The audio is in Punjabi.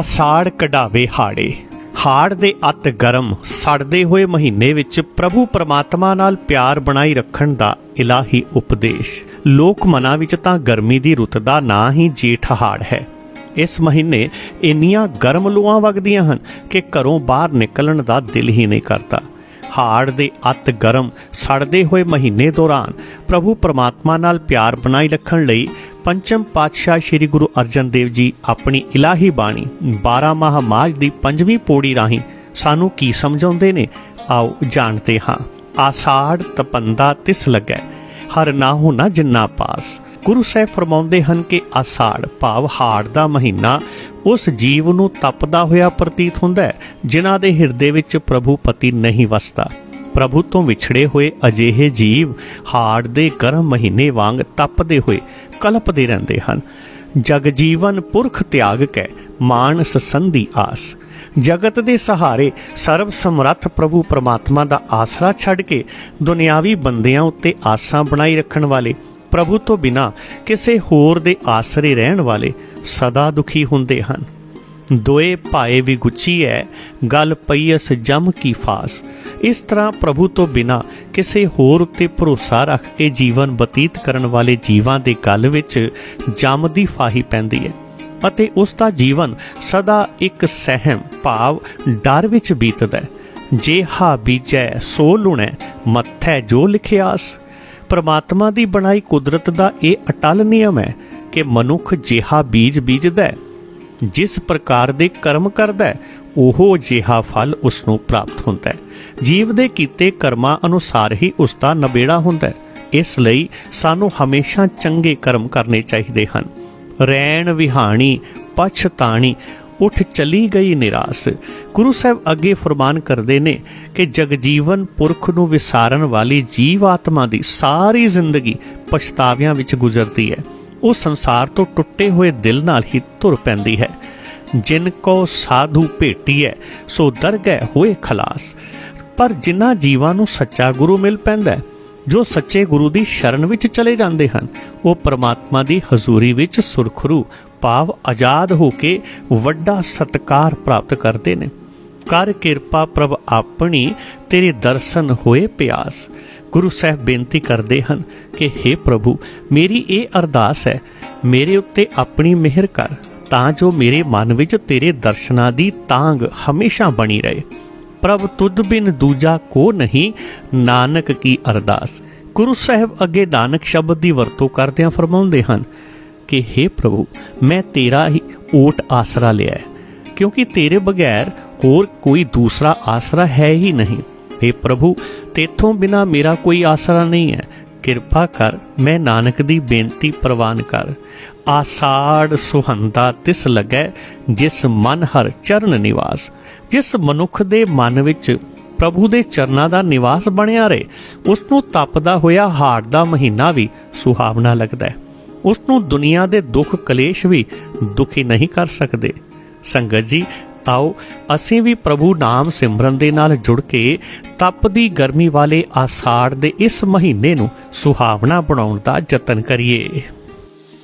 ਅਸਾੜ ਕਢਾਵੇ ਹਾੜੇ। ਹਾੜ ਦੇ ਅਤ ਗਰਮ ਸੜਦੇ ਹੋਏ ਮਹੀਨੇ ਵਿੱਚ ਪ੍ਰਭੂ ਪਰਮਾਤਮਾ ਨਾਲ ਪਿਆਰ ਬਣਾਈ ਰੱਖਣ ਦਾ ਇਲਾਹੀ ਉਪਦੇਸ਼। ਲੋਕ ਮਨਾਂ ਵਿੱਚ ਤਾਂ ਗਰਮੀ ਦੀ ਰੁੱਤ ਦਾ ਨਾਂ ਹੀ ਜੇਠ ਹਾੜ ਹੈ। ਇਸ ਮਹੀਨੇ ਇੰਨੀਆਂ ਗਰਮ ਲੂਆਂ ਵਗਦੀਆਂ ਹਨ ਕਿ ਘਰੋਂ ਬਾਹਰ ਨਿਕਲਣ ਦਾ ਦਿਲ ਹੀ ਨਹੀਂ ਕਰਦਾ। ਹਾੜ ਦੇ ਅਤ ਗਰਮ ਸੜਦੇ ਹੋਏ ਮਹੀਨੇ ਦੌਰਾਨ ਪ੍ਰਭੂ ਪਰਮਾਤਮਾ ਨਾਲ ਪਿਆਰ ਬਣਾਈ ਰੱਖਣ ਲਈ ਪੰਚਮ ਪਾਤਸ਼ਾਹ ਸ੍ਰੀ ਗੁਰੂ ਅਰਜਨ ਦੇਵ ਜੀ ਆਪਣੀ ਇਲਾਹੀ ਬਾਣੀ 12 ਮਾਹ ਮਾਝ ਦੀ ਪੰਜਵੀਂ ਪੌੜੀ ਰਾਹੀਂ ਸਾਨੂੰ ਕੀ ਸਮਝਾਉਂਦੇ ਨੇ, ਆਓ ਜਾਣਦੇ ਹਾਂ। ਆਸਾੜ ਤਪੰਦਾ ਤਿਸ ਲੱਗੈ, ਹਰ ਨਾਹੂ ਨਾ ਜਿੰਨਾ ਪਾਸ। ਗੁਰੂ ਸਾਹਿਬ ਫਰਮਾਉਂਦੇ ਹਨ ਕਿ ਆਸਾੜ ਭਾਵ ਹਾੜ ਦਾ ਮਹੀਨਾ ਉਸ ਜੀਵ ਨੂੰ ਤਪਦਾ ਹੋਇਆ ਪ੍ਰਤੀਤ ਹੁੰਦਾ ਹੈ, ਜਿਨ੍ਹਾਂ ਦੇ ਹਿਰਦੇ ਵਿੱਚ ਪ੍ਰਭੂ ਪਤੀ ਨਹੀਂ ਵਸਦਾ। ਪ੍ਰਭੂ ਤੋਂ ਵਿਛੜੇ ਹੋਏ ਅਜਿਹੇ ਜੀਵ ਹਾੜ ਦੇ ਗਰਮ ਮਹੀਨੇ ਵਾਂਗ ਤਪਦੇ ਹੋਏ ਕਲਪਦੇ ਰਹਿੰਦੇ ਹਨ। ਜਗ ਜੀਵਨ ਪੁਰਖ ਤਿਆਗ ਕੈ, ਮਾਨਸ ਸੰਧੀ ਆਸ। ਜਗਤ ਦੇ ਸਹਾਰੇ ਸਰਬ ਸਮਰੱਥ ਪ੍ਰਭੂ ਪਰਮਾਤਮਾ ਦਾ ਆਸਰਾ ਛੱਡ ਕੇ ਦੁਨਿਆਵੀ ਬੰਦਿਆਂ ਉੱਤੇ ਆਸਾਂ ਬਣਾਈ ਰੱਖਣ ਵਾਲੇ ਪ੍ਰਭੂ ਤੋਂ ਬਿਨਾ ਕਿਸੇ ਹੋਰ ਦੇ ਆਸਰੇ ਰਹਿਣ ਵਾਲੇ ਸਦਾ ਦੁਖੀ ਹੁੰਦੇ ਹਨ। ਦੋਏ ਭਾਏ ਵੀ ਗੁੱਚੀ ਹੈ ਗੱਲ ਪਈਸ ਜਮ ਕੀ ਫਾਸ। ਇਸ ਤਰ੍ਹਾਂ ਪ੍ਰਭੂ ਤੋਂ ਬਿਨਾ ਕਿਸੇ ਹੋਰ ਉੱਤੇ ਭਰੋਸਾ ਰੱਖ ਕੇ ਜੀਵਨ ਬਤੀਤ ਕਰਨ ਵਾਲੇ ਜੀਵਾਂ ਦੇ ਗੱਲ ਵਿੱਚ ਜਮ ਦੀ ਫਾਹੀ ਪੈਂਦੀ ਹੈ ਅਤੇ ਉਸ ਦਾ ਜੀਵਨ ਸਦਾ ਇੱਕ ਸਹਿਮ, ਭਾਵ, ਡਰ ਵਿੱਚ ਬੀਤਦਾ ਹੈ ਜੇ ਹਾ ਬੀਜੈ, ਸੋ ਲੁਣੈ, ਮੱਥੈ ਜੋ ਲਿਖਿਆਸ। ਪ੍ਰਮਾਤਮਾ ਦੀ ਬਣਾਈ ਕੁਦਰਤ ਦਾ ਇਹ ਅਟਲ ਨਿਯਮ ਹੈ ਕਿ ਮਨੁੱਖ ਜਿਹਾ ਬੀਜ ਬੀਜਦਾ ਹੈ, ਜਿਸ ਪ੍ਰਕਾਰ ਦੇ ਕਰਮ ਕਰਦਾ ਹੈ, ਉਹ ਜਿਹਾ ਫਲ ਉਸ ਨੂੰ ਪ੍ਰਾਪਤ ਹੁੰਦਾ ਹੈ। ਜੀਵ ਦੇ ਕੀਤੇ ਕਰਮਾਂ ਅਨੁਸਾਰ ਹੀ ਉਸ ਦਾ ਨਬੇੜਾ ਹੁੰਦਾ ਹੈ। ਇਸ ਲਈ ਸਾਨੂੰ ਹਮੇਸ਼ਾ ਚੰਗੇ ਕਰਮ ਕਰਨੇ ਚਾਹੀਦੇ ਹਨ। ਰੈਣ, ਵਿਹਾਣੀ, ਪਛਤਾਣੀ ਉੱਠ ਚਲੀ ਗਈ ਨਿਰਾਸ। ਗੁਰੂ ਸਾਹਿਬ ਅੱਗੇ ਫਰਮਾਨ ਕਰਦੇ ਨੇ ਕਿ ਜਗਜੀਵਨ ਪੁਰਖ ਨੂੰ ਵਿਸਾਰਨ ਵਾਲੀ ਜੀਵ ਆਤਮਾ ਦੀ ਸਾਰੀ ਜ਼ਿੰਦਗੀ ਪਛਤਾਵਿਆਂ ਵਿੱਚ ਗੁਜ਼ਰਦੀ ਹੈ। ਉਹ ਸੰਸਾਰ ਤੋਂ ਟੁੱਟੇ ਹੋਏ ਦਿਲ ਨਾਲ ਹੀ ਤੁਰ ਪੈਂਦੀ ਹੈ। ਜਿਨ ਕੋ ਸਾਧੂ ਭੇਟੀਐ ਸੋ ਦਰਗਹਿ ਹੋਏ ਖਲਾਸ। ਪਰ ਜਿਨ੍ਹਾਂ ਜੀਵਾਂ ਨੂੰ ਸੱਚਾ ਗੁਰੂ ਮਿਲ ਪੈਂਦਾ ਹੈ, ਜੋ ਸੱਚੇ ਗੁਰੂ ਦੀ ਸ਼ਰਨ ਵਿੱਚ ਚਲੇ ਜਾਂਦੇ ਹਨ, ਉਹ ਪਰਮਾਤਮਾ ਦੀ ਹਜ਼ੂਰੀ ਵਿੱਚ ਸੁਰਖਰੂ, ਭਾਵ ਆਜ਼ਾਦ ਹੋ ਕੇ ਵੱਡਾ ਸਤਕਾਰ ਪ੍ਰਾਪਤ ਕਰਦੇ ਨੇ। ਕਰ ਕਿਰਪਾ ਪ੍ਰਭ ਆਪਣੀ, ਤੇਰੇ ਦਰਸ਼ਨ ਹੋਏ ਪਿਆਸ। ਗੁਰੂ ਸਾਹਿਬ ਬੇਨਤੀ ਕਰਦੇ ਹਨ ਕਿ हे ਪ੍ਰਭੂ, ਮੇਰੀ ਇਹ ਅਰਦਾਸ ਹੈ, ਮੇਰੇ ਉੱਤੇ ਆਪਣੀ ਮਿਹਰ ਕਰ, ਤਾਂ ਜੋ ਮੇਰੇ ਮਨ ਵਿੱਚ ਤੇਰੇ ਦਰਸ਼ਨਾਂ ਦੀ ਤਾਂਗ ਹਮੇਸ਼ਾ ਬਣੀ ਰਹੇ। ਪ੍ਰਭ ਤੁਧ ਬਿਨ ਦੂਜਾ ਕੋ ਨਹੀਂ, ਨਾਨਕ ਕੀ ਅਰਦਾਸ। ਗੁਰੂ ਸਾਹਿਬ ਅੱਗੇ ਨਾਨਕ ਸ਼ਬਦ ਦੀ ਵਰਤੋਂ ਕਰਦਿਆਂ ਫਰਮਾਉਂਦੇ ਹਨ ਕਿ हे ਪ੍ਰਭੂ, ਮੈਂ ਤੇਰਾ ਹੀ ਓਟ ਆਸਰਾ ਲਿਆ ਹੈ, ਕਿਉਂਕਿ ਤੇਰੇ ਬਗੈਰ ਹੋਰ ਕੋਈ ਦੂਸਰਾ ਆਸਰਾ ਹੈ ਹੀ ਨਹੀਂ। हे ਪ੍ਰਭੂ, ਤੇਥੋਂ ਬਿਨਾ ਮੇਰਾ ਕੋਈ ਆਸਰਾ ਨਹੀਂ ਹੈ। ਕਿਰਪਾ ਕਰ, ਮੈਂ ਨਾਨਕ ਦੀ ਬੇਨਤੀ ਪ੍ਰਵਾਨ ਕਰ। ਆਸਾੜ ਸੁਹੰਦਾ ਤਿਸ ਲੱਗੈ, ਜਿਸ ਮਨ ਹਰ ਚਰਨ ਨਿਵਾਸ। ਜਿਸ ਮਨੁੱਖ ਦੇ ਮਨ ਵਿੱਚ ਪ੍ਰਭੂ ਦੇ ਚਰਨਾਂ ਦਾ ਨਿਵਾਸ ਬਣਿਆ ਰਹੇ ਉਸ ਨੂੰ ਤਪਦਾ ਹੋਇਆ ਹਾੜ ਦਾ ਮਹੀਨਾ ਵੀ ਸੁਹਾਵਣਾ ਲੱਗਦਾ ਹੈ। ਉਸ ਨੂੰ ਦੁਨੀਆ ਦੇ ਦੁੱਖ ਕਲੇਸ਼ ਵੀ ਦੁਖੀ ਨਹੀਂ ਕਰ ਸਕਦੇ। ਸੰਗਤ ਜੀ ਆਓ ਅਸੀਂ ਵੀ ਪ੍ਰਭੂ ਨਾਮ ਸਿਮਰਨ ਦੇ ਨਾਲ ਜੁੜ ਕੇ ਤਪ ਦੀ ਗਰਮੀ ਵਾਲੇ ਆਸਾੜ ਦੇ ਇਸ ਮਹੀਨੇ ਨੂੰ ਸੁਹਾਵਣਾ ਬਣਾਉਣ ਦਾ ਯਤਨ ਕਰੀਏ।